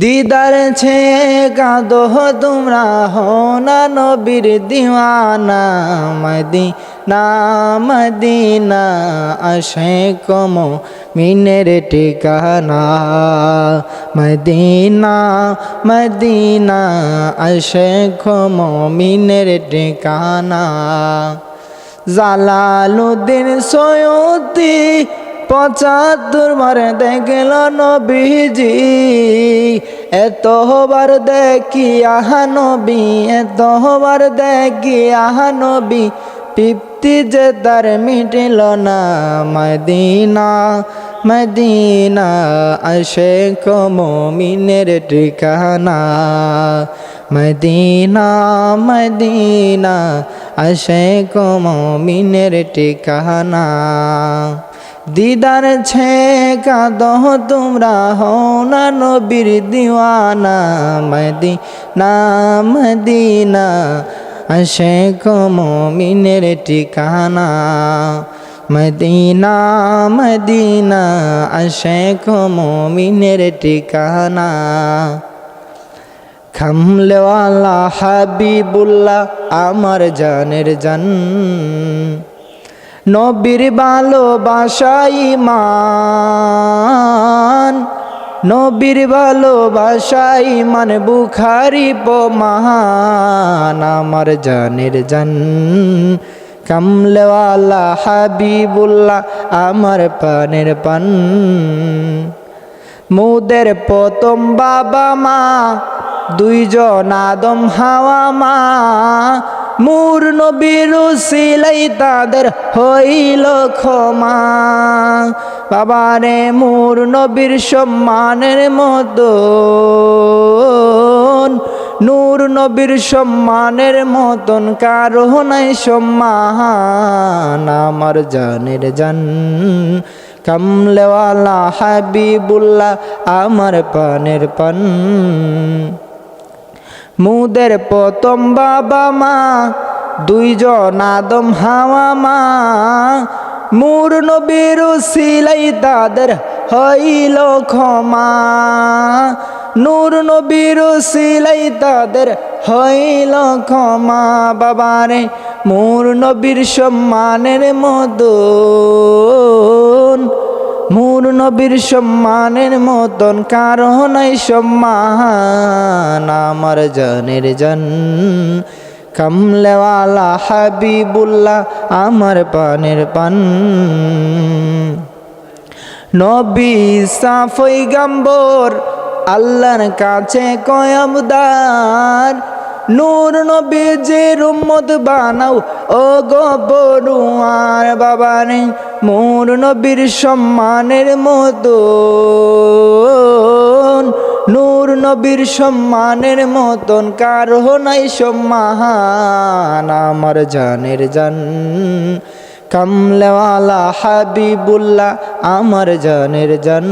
দিদার ছে কাঁদো তোমরা হোনা নবীর দিওয়ানা, মদিনা মদিনা, আসে কম মিনের ঠিকানা, মদিনা মদিনা, আসে কম মিনের ঠিকানা। জালালুদ্দিন সৈয়দি পঁচাত্তর বার দেখল নবীজি, এতবার দেখি আহা নবী, এতবার দেখি আহা নবী, তৃপ্তি যে তার মিটিল না, মদিনা মদিনা আসে কমিনের ঠিকানা। মদিনা মদিনা আসে কমিনের ঠিকানা। দিদার ছে কাঁদহ তোমরা হও না নবীর দিওয়ানা। মদিনা মদিনা আসে কমিনের ঠিকানা। মদিনা মদিনা আসে কমিনের ঠিকানা। খামলেওয়ালা হাবিবুল্লাহ, আমার জানের জান। নবীর ভালোবাসাই মান। নবীর ভালোবাসাই মান, বুখারি মহান আমার জানের জান কামলেওয়ালা হাবিবুল্লাহ, আমার পানের পান। মুদের প্রথম বাবা মা, দুইজন আদম হাওয়া মা। মুর নবীর সিলাই তাদের হইল ক্ষমা। বাবারে মুর নবীর সম্মানের মতো নূর নবীর সম্মানের মতন কারও নাই সম্মান। আমার জানের জান কামলেওয়ালা হাবিবুল্লাহ আমার পানের পান। মুদের প্রথম বাবা মা, দুইজন আদম হাওয়া মা। মুর নবীর সিলাই তাদের হইল ক্ষমা। নূর নবীর সিলাই তাদের হইল ক্ষমা। বাবারে, মুর নবীর সম্মানের মতন মুর নবীর সম্মানের মতন কারণই সম্মান আমার জানের জান। কামলেওয়ালা হাবিবুল্লাহ আমার পানের পান। নবী সাফই গাম্বর, আল্লাহর কাছে কয়ামদার। নূর নবী যে রুম্মত বানাও ও গো বড়ুয়ার বাবারে মোর নবীর সম্মানের মতো নূর নবীর সম্মানের মতন, কারও নাই সম্মান আমার জানের জান। কামলেওয়ালা হাবিবুল্লাহ আমার জানের জান।